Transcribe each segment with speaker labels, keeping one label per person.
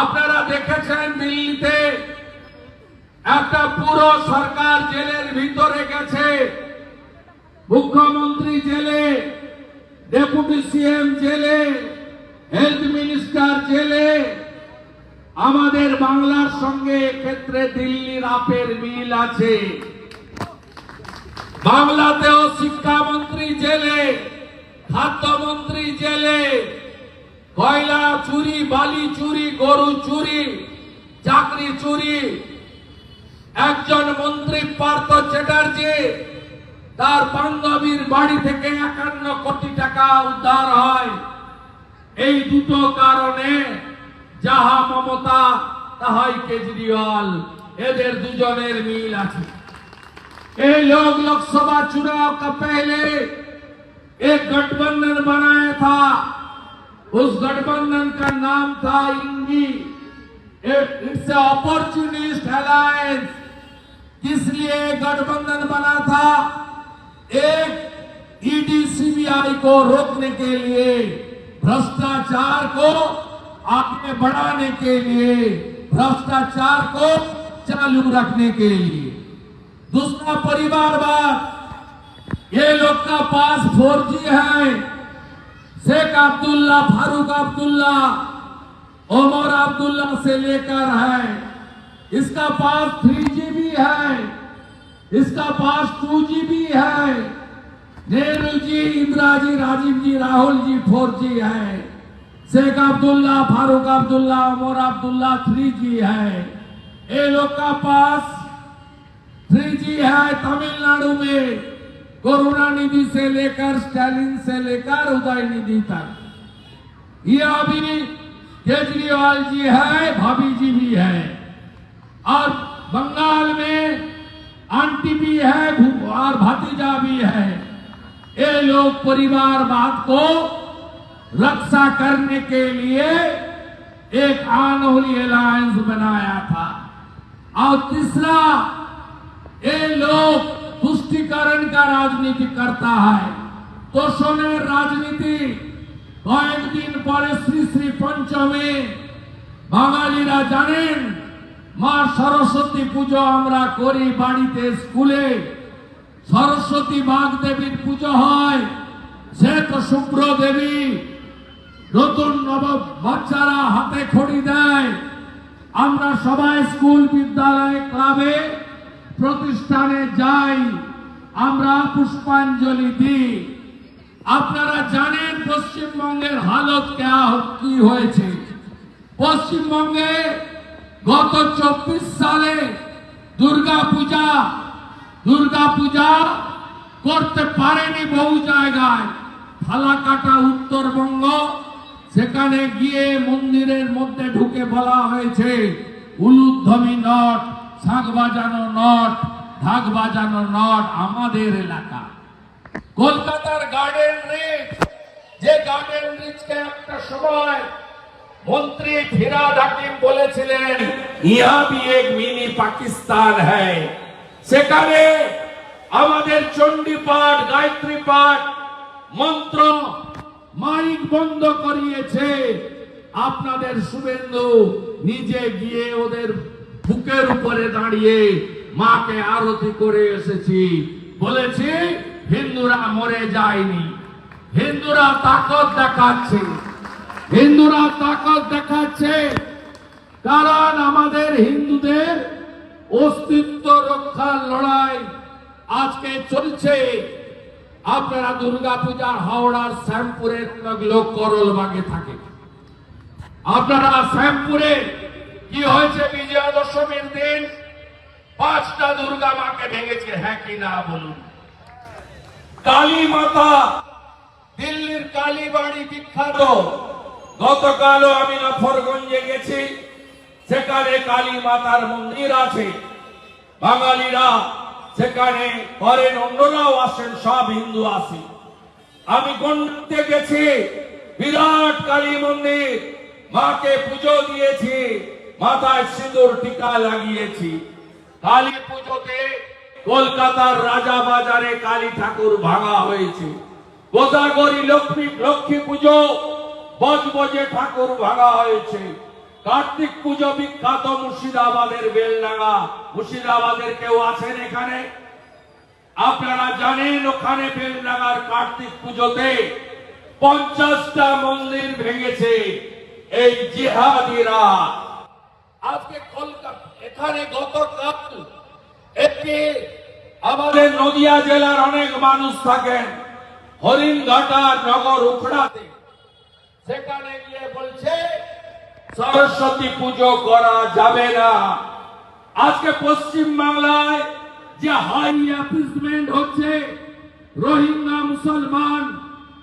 Speaker 1: আপনারা দেখেছেন দিল্লিতে একটা পুরো সরকার জেলের ভিতরে গেছে। মুখ্যমন্ত্রী জেলে, ডেপুটি সিএম জেলে, হেলথ মিনিস্টার জেলে, আমাদের বাংলার সঙ্গে ক্ষেত্রে দিল্লির আপের মিল আছে। বাংলাতেও শিক্ষামন্ত্রী জেলে, খাদ্যমন্ত্রী জেলে কয়লা চুরি বালি চুরি গরু চুরি চাকরি চুরি একজন মন্ত্রী পার্থ চ্যাটার্জি তার বান্ধবীর বাড়ি থেকে একান্ন কোটি টাকা উদ্ধার হয় এই দুটো কারণে যাহা মমতা তাহাই কেজরিওয়াল এদের দুজনের মিল আছে ये लोग लोकसभा चुनाव का पहले एक गठबंधन बनाया था उस गठबंधन का नाम था इंगी। इट्स अपॉर्चुनिस्ट अलायंस किस लिए गठबंधन बना था? एक ईडी सीबीआई को रोकने के लिए, भ्रष्टाचार को आगे बढ़ाने के लिए, भ्रष्टाचार को चालू रखने के लिए। दूसरा परिवारवाद, ये लोग का पास फोर है। शेख अब्दुल्ला फारूक अब्दुल्ला उमर अब्दुल्ला से लेकर है। इसका पास थ्री जी है। इसका पास टू जी है। नेहरू जी इंदिरा जी राजीव जी, राहुल जी, फोर जी है। शेख अब्दुल्ला फारूक अब्दुल्ला उमर अब्दुल्ला थ्री जी है। ये लोग का पास थ्री जी है तमिलनाडु में। करुणा निधि से लेकर, स्टालिन से लेकर उदय निधि तक। ये अभी केजरीवाल जी है, भाभी जी भी है। और बंगाल में आंटी भी है और भतीजा भी है। ये लोग परिवारवाद को रक्षा करने के लिए एक आनोली अलायंस बनाया था। और तीसरा, ये लोग तुष्टिकरण का राजनीति करता है তোষণের রাজনীতি কয়েকদিন পরে শ্রী শ্রী পঞ্চমে বাঙালিরা জানেন মা সরস্বতী পুজো আমরা করি বাড়িতে স্কুলে সরস্বতী বাগ দেবীর পুজো হয় শ্বেত শুভ্র দেবী নতুন নব বাচ্চারা হাতে খড়ি দেয় আমরা সবাই স্কুল বিদ্যালয় ক্লাবে প্রতিষ্ঠানে যাই, আমরা পুষ্পাঞ্জলি দিই। আপনারা জানেন পশ্চিমবঙ্গের হালত কি হয়েছে? পশ্চিমবঙ্গে গত চব্বিশ সালে দুর্গা পূজা দুর্গা পূজা করতে পারেনি বহু জায়গায়। ফালাকাটা উত্তরবঙ্গ, সেখানে গিয়ে মন্দিরের মধ্যে ঢুকে বলা হয়েছে, উলুধ্বনি নট শাঁখ বাজানো নট, ঢাক বাজানো নট আমাদের এলাকা। কলকাতার গার্ডেন রিচ যে গার্ডেন রিচকে একটা সময় মন্ত্রী ফিরাদ হাকিম বলেছিলেন, ইহা ভি এক মিনি পাকিস্তান হ্যায়। সেখানে আমাদের চণ্ডী পাঠ গায়ত্রী পাঠ মন্ত্র মাইক বন্ধ করিয়েছে। আপনাদের শুভেন্দু নিজে গিয়ে ওদের বুকের উপরে দাঁড়িয়ে মাকে আরতি করে এসেছি। বলেছি, হিন্দুরা মরে যায়নি। হিন্দুরা তাকত দেখাচ্ছে। হিন্দুরা তাকত দেখাচ্ছে। কারণ আমাদের হিন্দুদের অস্তিত্ব রক্ষার লড়াই আজকে চলছে। আপনারা দুর্গা পূজার হাওড়ার শ্যামপুরের লোক করলবাগে থাকে। আপনারা শ্যামপুরে কি হয়েছে বিজয়া দশমীর দিন? পাঁচটা দুর্গা মাকে ভেঙেছে হ্যাঁ কি না বলুন? কালী মাতা, দিল্লির কালীবাড়ি বিখ্যাত। গতকালও আমি নফরগঞ্জে গেছি, সেখানে কালী মাতার মন্দির আছে। বাঙালিরা সেখানে করেন, অন্যরাও আসেন, সব হিন্দু আসে। আমি গন্ডতে গেছি, বিরাট কালী মন্দির, মাকে পুজো দিয়েছি। মাথায় সিঁদুর টিকা লাগিয়েছি। কালী পুজোতে কলকাতার রাজা বাজারে কালী ঠাকুর ভাঙা হয়েছে। গোদাগরি লক্ষ্মী লক্ষ্মী পুজো বজবজে ঠাকুর ভাঙা হয়েছে। কার্তিক পুজো বিখ্যাত মুর্শিদাবাদের বেলডাঙ্গা। মুর্শিদাবাদের কেউ আছেন এখানে? আপনারা জানেন ওখানে বেলডাঙ্গার কার্তিক পুজোতে পঞ্চাশটা মন্দির ভেঙেছে। এই জিহাদিরা আজকে কলকাতা এখানে গতকাল একটি আমাদের নদিয়া জেলার অনেক মানুষ থাকেন হরিণঘাটা নগর উখড়াতে সেখানে গিয়ে বলছে সরস্বতী পুজো করা যাবে না আজকে পশ্চিম বাংলায় যে হাই অ্যাপিসমেন্ট হচ্ছে रोहिंग्या मुसलमान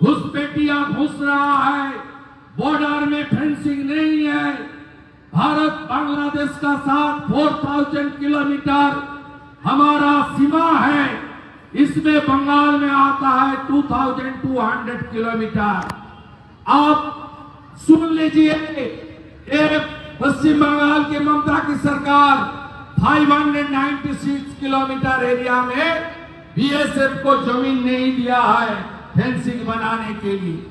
Speaker 1: घुसपैठिया घुस रहा है बॉर्डर में फेंसिंग नहीं है भारत बांग्लादेश का साथ 4000 किलोमीटर हमारा सीमा है। इसमें बंगाल में आता है 2200 किलोमीटर। आप सुन लीजिए ये पश्चिम बंगाल की ममता की सरकार 596 किलोमीटर एरिया में बीएसएफ को ज़मीन नहीं दिया है फेंसिंग बनाने के लिए।